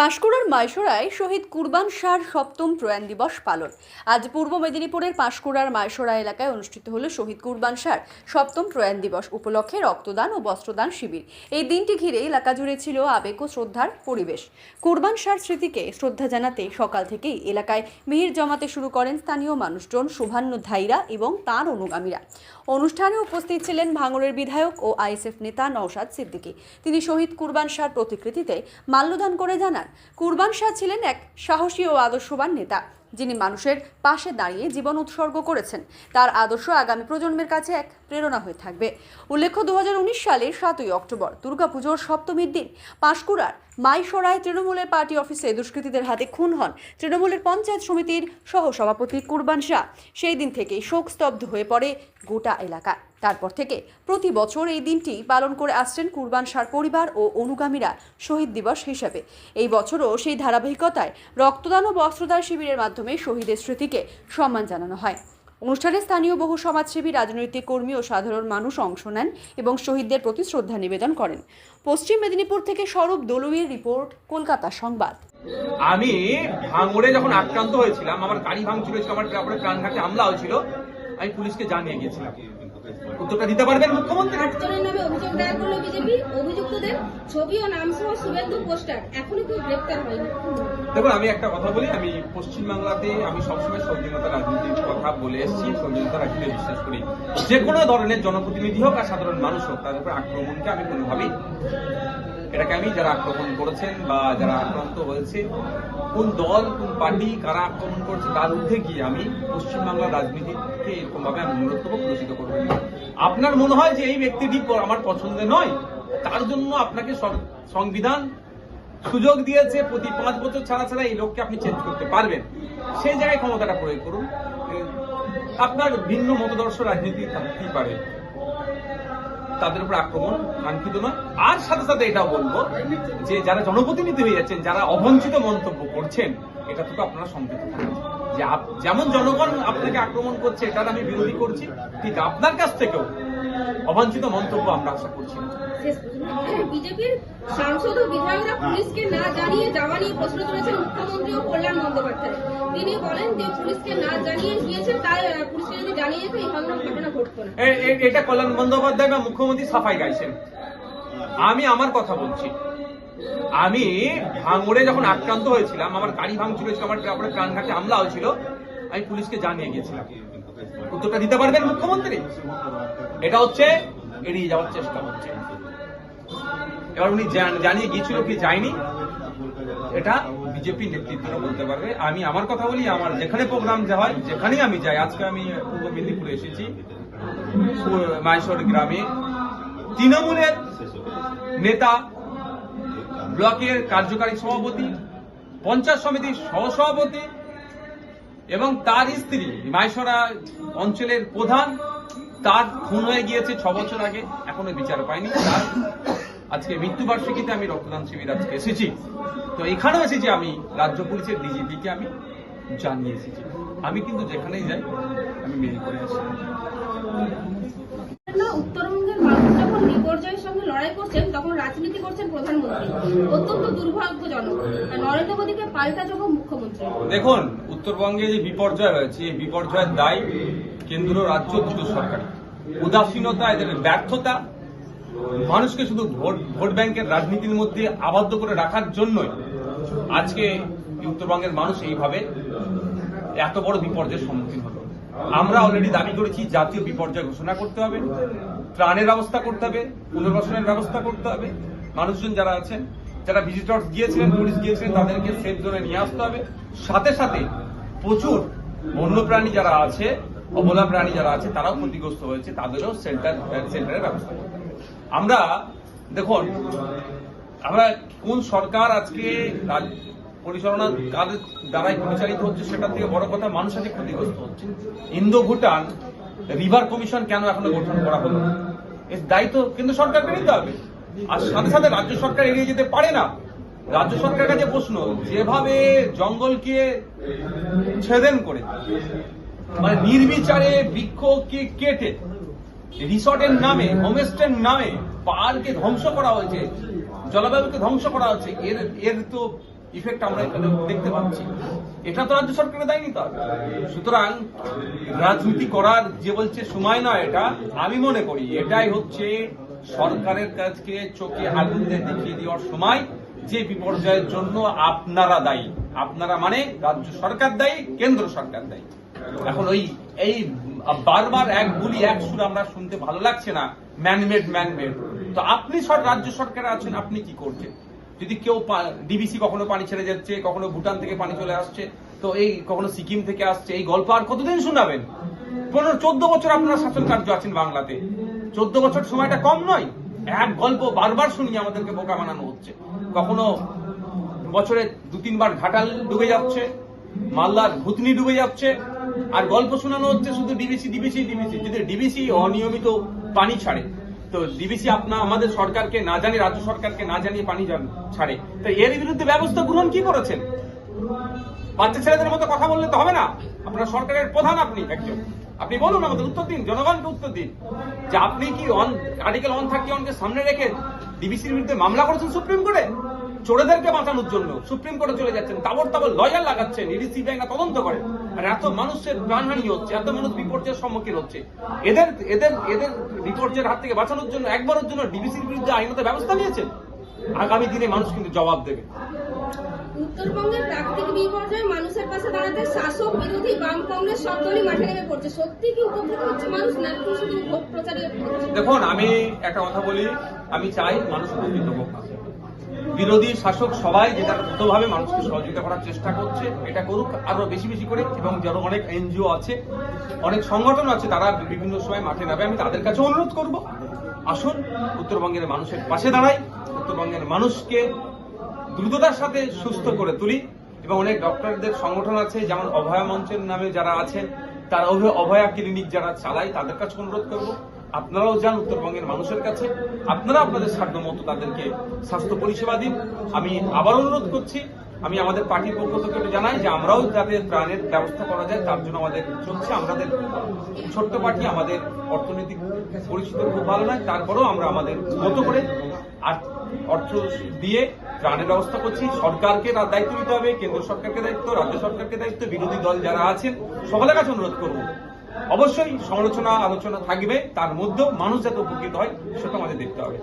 পাঁশকুড়ার মাইশোরায় শহীদ কুরবান শাহর সপ্তম প্রয়াণ দিবস পালন। আজ পূর্ব মেদিনীপুরের পাঁশকুড়ার মাইশোরা এলাকায় অনুষ্ঠিত হল শহীদ কুরবান শাহর সপ্তম প্রয়াণ দিবস উপলক্ষে রক্তদান ও বস্ত্রদান শিবির। এই দিনটি ঘিরে এলাকা জুড়ে ছিল আবেগ ও শ্রদ্ধার পরিবেশ। কুরবান শাহর স্মৃতিকে শ্রদ্ধা জানাতে সকাল থেকেই এলাকায় ভিড় জমাতে শুরু করেন স্থানীয় মানুষজন শুভান্ন ধাইরা এবং তাঁর অনুগামীরা। অনুষ্ঠানে উপস্থিত ছিলেন ভাঙড়ের বিধায়ক ও আইএসএফ নেতা নওশাদ সিদ্দিকী। তিনি শহীদ কুরবান শাহর প্রতিকৃতিতে মাল্যদান করে জানান কুরবান শাহ ছিলেন এক সাহসী ও আদর্শবান নেতা। যিনি মানুষের পাশে দাঁড়িয়ে জীবন উৎসর্গ করেছেন। তার আদর্শ আগামী প্রজন্মের কাছে এক প্রেরণা হয়ে থাকবে। উল্লেখ্য দু হাজার উনিশ সালের সাতই অক্টোবর, দুর্গাপুজোর সপ্তমীর দিন পাঁশকুড়ার মাইসরায় তৃণমূলের পার্টি অফিসে দুষ্কৃতীদের হাতে খুন হন তৃণমূলের পঞ্চায়েত সমিতির সহসভাপতি কুরবান শাহ। সেই দিন থেকেই শোকস্তব্ধ হয়ে পড়ে গোটা এলাকা তারপর থেকে প্রতি বছর এই দিনটি পালন করে আসছেন কুরবান শাহর পরিবার ও অনুগামীরা শহীদ দিবস হিসেবে। এই বছরও সেই ধারাবাহিকতায় রক্তদান ও বস্ত্রদান শিবিরের মাধ্যমে শহীদের স্মৃতিকে সম্মান জানানো হয়। অনুষ্ঠানে স্থানীয় বহু সমাজসেবী, রাজনৈতিক কর্মী ও সাধারণ মানুষ অংশ নেন এবং শহীদদের প্রতি শ্রদ্ধা নিবেদন করেন। পশ্চিম মেদিনীপুর থেকে স্বরূপ দলুইয়ের রিপোর্ট, কলকাতা সংবাদ। আমি ভাঙড়ে যখন আক্রান্ত হয়েছিলাম, আমার গাড়ি ভাঙচুর হয়েছিল, আমার প্রাণঘাতে হামলা হয়েছিল আমি পুলিশকে জানিয়ে গিয়েছিলাম। উত্তরটা দিতে পারবেন মুখ্যমন্ত্রী? আটজনের নামে অভিযোগ দায়ের করল বিজেপি। অভিযুক্তদের ছবি ও নাম সহ শুভেন্দু পোস্টার। এখনও কেউ গ্রেপ্তার হয়নি। দেখুন আমি একটা কথা বলি আমি পশ্চিমবাংলাতে আমি সবসময় স্বাধীনতা রাজনীতির কথা বলে এসেছি স্বাধীনতা রাজনীতি বিশ্বাস করি। যে কোনো ধরনের জনপ্রতিনিধি হোক আর সাধারণ মানুষ হোক তাদের উপর আক্রমণকে আমি কোনোভাবেই এটাকে আমি যারা আক্রমণ করেছেন বা যারা আক্রান্ত হয়েছে কোন দল কোন পার্টি কারা আক্রমণ করছে তার ঊর্ধ্বে গিয়ে আমি পশ্চিমবাংলার রাজনীতিকে এরকম ভাবে আমি অনুরোধ করব প্রদূষিত করব না। আপনার মনে হয় যে এই ব্যক্তিটি আমার পছন্দের নয়? তার জন্য আপনাকে সংবিধান সুযোগ দিয়েছে, প্রতি পাঁচ বছর ছাড়া ছাড়া এই লোককে আপনি চেঞ্জ করতে পারবেন। সেই জায়গায় ক্ষমতাটা প্রয়োগ করুন। আপনার ভিন্ন মতদর্শ রাজনীতি থাকতেই পারে। তাদের উপর আক্রমণ কাঙ্ক্ষিত নয়। আর সাথে সাথে এটা বলব যে যারা জনপ্রতিনিধি হয়ে যাচ্ছেন, যারা অবঞ্চিত মন্তব্য করছেন, এটা থেকে আপনারা সংকেত থাকুন। যে যেমন জনগণ আপনাকে আক্রমণ করছে এটার আমি বিরোধী করছি ঠিক আপনার কাছ থেকেও অবাঞ্ছিত মন্তব্য আমরা আশা করছি না। বিজেপির সাংসদ ও বিধায়করা পুলিশকে না জানিয়ে যাওয়া নিয়ে প্রশ্ন তুলেছেন মুখ্যমন্ত্রী ও কল্যাণ বন্দ্যোপাধ্যায়। তিনি বলেন যে পুলিশকে না জানিয়ে তাই আহ, পুলিশকে যদি জানিয়ে যেত এই ধরনের ঘটনা ঘটতো না। এ- এ- এটা কল্যাণ বন্দ্যোপাধ্যায় বা মুখ্যমন্ত্রী সাফাই গাইছেন। আমি আমার কথা বলছি। আমি ভাঙড়ে যখন আক্রান্ত হয়েছিলাম, আমার গাড়ি ভাঙছিল ছিল আমার তারপরে প্রাণঘাটে হামলা হয়েছিল, আমি পুলিশকে জানিয়ে গিয়েছিলাম। উত্তরটা দিতে পারবেন মুখ্যমন্ত্রী? এটা হচ্ছে এড়িয়ে যাওয়ার চেষ্টা হচ্ছে। এবার উনি জানিয়ে গিয়েছিল কি যায়নি, এটা বিজেপি নেতৃত্বরা বলতে পারবে। আমি আমার কথা বলি, আমার যেখানে প্রোগ্রাম যা হয়, যেখানেই আমি যাই, আজকে আমি পূর্ব মেদিনীপুরে এসেছি মাইশোর গ্রামে। তৃণমূলের নেতা ব্লকের কার্যকারী সভাপতি, পঞ্চায়েত সমিতির সহসভাপতি এবং তার স্ত্রী মাইশরা অঞ্চলের প্রধান, তার খুন হয়ে গিয়েছে ছ বছর আগে, এখনও বিচার পায়নি। তার আজকে মৃত্যুবার্ষিকীতে আমি রক্তদান শিবির আজকে এসেছি। তো এখানেও এসেছি আমি, রাজ্য পুলিশের ডিজিপিকে আমি জানিয়ে এসেছি আমি কিন্তু যেখানেই যাই, আমি মেল করে আসি না, উত্তরবঙ্গের মানুষ যখন বিপর্যয়ের সঙ্গে লড়াই করছেন তখন রাজনীতি প্রধানমন্ত্রী। অত্যন্ত দুর্ভাগ্যজনক। নরেন্দ্র মোদীকে পাল্টা মুখ্যমন্ত্রী। দেখুন, উত্তরবঙ্গে যে বিপর্যয় রয়েছে, এই বিপর্যয়ের দায় কেন্দ্র রাজ্য দুটো সরকার। উদাসীনতা, এদের ব্যর্থতা, মানুষকে শুধু ভোট ভোট ব্যাংকের রাজনীতির মধ্যে আবদ্ধ করে রাখার জন্যই আজকে উত্তরবঙ্গের মানুষ এইভাবে এত বড় বিপর্যয়ের সম্মুখীন হলো। আমরা অলরেডি দাবি করেছি, জাতীয় বিপর্যয় ঘোষণা করতে হবে, ত্রাণের ব্যবস্থা করতে হবে, পুনর্বাসনের ব্যবস্থা করতে হবে। মানুষজন যারা আছেন, যারা ভিজিটর গিয়েছিলেন পুলিশ গিয়েছিলেন, তাদেরকে সেফ জোনে নিয়ে আসতে হবে। সাথে সাথে প্রচুর বন্যপ্রাণী যারা আছে, অবলা প্রাণী যারা আছে, তারাও ক্ষতিগ্রস্ত হয়েছে, তাদেরও সেন্টার সেন্টারের ব্যবস্থা আমরা, দেখুন, আমরা কোন সরকার আজকে পরিচালনা কাদের দ্বারাই পরিচালিত হচ্ছে সেটার থেকে বড় কথা, মানুষ আজকে ক্ষতিগ্রস্ত হচ্ছে। ইন্দো ভুটান রিভার কমিশন কেন এখনও গঠন করা হলো? এর দায়িত্ব কিন্তু সরকারকে নিতে হবে। আর সাথে সাথে রাজ্য সরকার এড়িয়ে যেতে পারে না। রাজ্য সরকারের কাছে প্রশ্ন, যেভাবে জঙ্গলকে ছেদেন করে মানে নির্বিচারে বৃক্ষকে কেটে, রিসর্টের নামে, হোমস্টের নামে পাহাড়কে ধ্বংস করা হয়েছে জলবায়ুকে ধ্বংস করা হচ্ছে এর এর তো ইফেক্ট আমরা এখানে দেখতে পাচ্ছি। এটা তো রাজ্য সরকারের দায় নিতে হবে। সুতরাং রাজনীতি করার যে বলছে সময় নয় এটা, আমি মনে করি এটাই হচ্ছে সরকারের কাছকে চোখে আগুন দিয়ে দেখিয়ে দেওয়ার সময় যে বিপর্যয়ের জন্য আপনারা দায়ী। আপনারা মানে রাজ্য সরকার দায়ী, কেন্দ্র সরকার দায়ী। এখন ওই, এই বারবার এক গুলি, এক সুর আমরা শুনতে ভালো লাগছে না। Manmade manmade. তো আপনি সর, রাজ্য সরকারে আছেন, আপনি কি করছেন? যদি কেউ ডিবিসি কখনো পানি ছেড়ে যাচ্ছে, কখনো ভুটান থেকে পানি চলে আসছে, তো এই কখনো সিকিম থেকে আসছে, এই গল্প আর কতদিন শোনাবেন? পনেরো, চোদ্দ বছর আপনারা শাসন কার্য আছেন বাংলাতে। চোদ্দ বছর সময়টা কম নয়, এক গল্প বারবার শুনিয়ে আমাদেরকে বোকা বানানো হচ্ছে। কখনো বছরে দু তিনবার ঘাটাল ডুবে যাচ্ছে, মালদার ভুতনি ডুবে যাচ্ছে, আর গল্প শোনানো হচ্ছে শুধু ডিবিসি ডিবিসি ডিবিসি, যদি ডিবিসি অনিয়মিত পানি ছাড়ে, তো ডিবিসি আপনা আমাদের সরকারকে না জানিয়ে, রাজ্য সরকারকে না জানিয়ে পানি ছাড়ে। তো এর বিরুদ্ধে ব্যবস্থা গ্রহণ কি করেছেন? বাচ্চা ছেলেদের মতো কথা বললে তো হবে না। আপনার সরকারের প্রধান আপনি একজন। আপনি বলুন আমাদের উত্তর দিন, জনগণকে উত্তর দিন। যে আপনি কি অন আর্টিকেল ওয়ান থার্টি ওয়ানকে সামনে রেখে ডিবিসির বিরুদ্ধে মামলা করেছেন সুপ্রিম কোর্টে চোরেদেরকে বাঁচানোর জন্য সুপ্রিম কোর্টে চলে যাচ্ছেন। তাবর তাবর লয়ার লাগাচ্ছেন ইডি সিবিআই না তদন্ত করে। আর এত মানুষের প্রাণহানি হচ্ছে, এত মানুষ বিপর্যয়ের সম্মুখীন হচ্ছে। এদের এদের এদের বিপর্যয়ের হাত থেকে বাঁচানোর জন্য, একবারের জন্য ডিবিসির বিরুদ্ধে আইনত ব্যবস্থা নিয়েছেন। আগামী দিনে মানুষ কিন্তু জবাব দেবে। উত্তরবঙ্গের প্রাকৃতিক মানুষের পাশে দাঁড়াতে শাসক বিরোধী বাম কংগ্রেস সব দলই মাঠে নেমে পড়ছে। সত্যি কি উপকৃত হচ্ছে মানুষ নাকি শুধু ভোট প্রচারে দেখুন, আমি একটা কথা বলি, আমি চাই মানুষ উপকৃত হোক। বিরোধী শাসক সবাই যেটা ভাবে মানুষকে সহযোগিতা করার চেষ্টা করছে, এটা করুক আরও বেশি বেশি করে, এবং যারা অনেক এনজিও আছে, অনেক সংগঠন আছে, তারা বিভিন্ন সময় মাঠে নামে। আমি তাদের কাছে অনুরোধ করব, আসুন, উত্তরবঙ্গের মানুষের পাশে দাঁড়াই, উত্তরবঙ্গের মানুষকে দ্রুততার সাথে সুস্থ করে তুলি এবং অনেক ডক্টরদের সংগঠন আছে, যেমন অভয়া মঞ্চের নামে যারা আছেন, তারা অভয়- ক্লিনিক যারা চালায়, তাদের কাছে অনুরোধ করব, আপনারাও যান উত্তরবঙ্গের মানুষের কাছে, আপনারা আপনাদের সাধ্য মতো তাদেরকে স্বাস্থ্য পরিষেবা দিন। আমি আবার অনুরোধ করছি, আমি আমাদের পার্টির পক্ষ থেকে জানাই যে আমরাও যাতে ত্রাণের ব্যবস্থা করা যায়, তার জন্য আমাদের চলছে আমাদের ছোট্ট পার্টি, আমাদের অর্থনৈতিক পরিস্থিতি খুব ভালো নয়, তারপরেও আমরা আমাদের মতো করে আর অর্থ দিয়ে ত্রাণের ব্যবস্থা করছি। সরকারকে দায়িত্ব নিতে হবে, কেন্দ্র সরকারকে দায়িত্ব, রাজ্য সরকারকে দায়িত্ব, বিরোধী দল যারা আছেন, সকলের কাছে অনুরোধ করব। অবশ্যই সমালোচনা, আলোচনা থাকবে, তার মধ্যেও মানুষ যাতে উপকৃত হয়, সেটা আমাদের দেখতে হবে।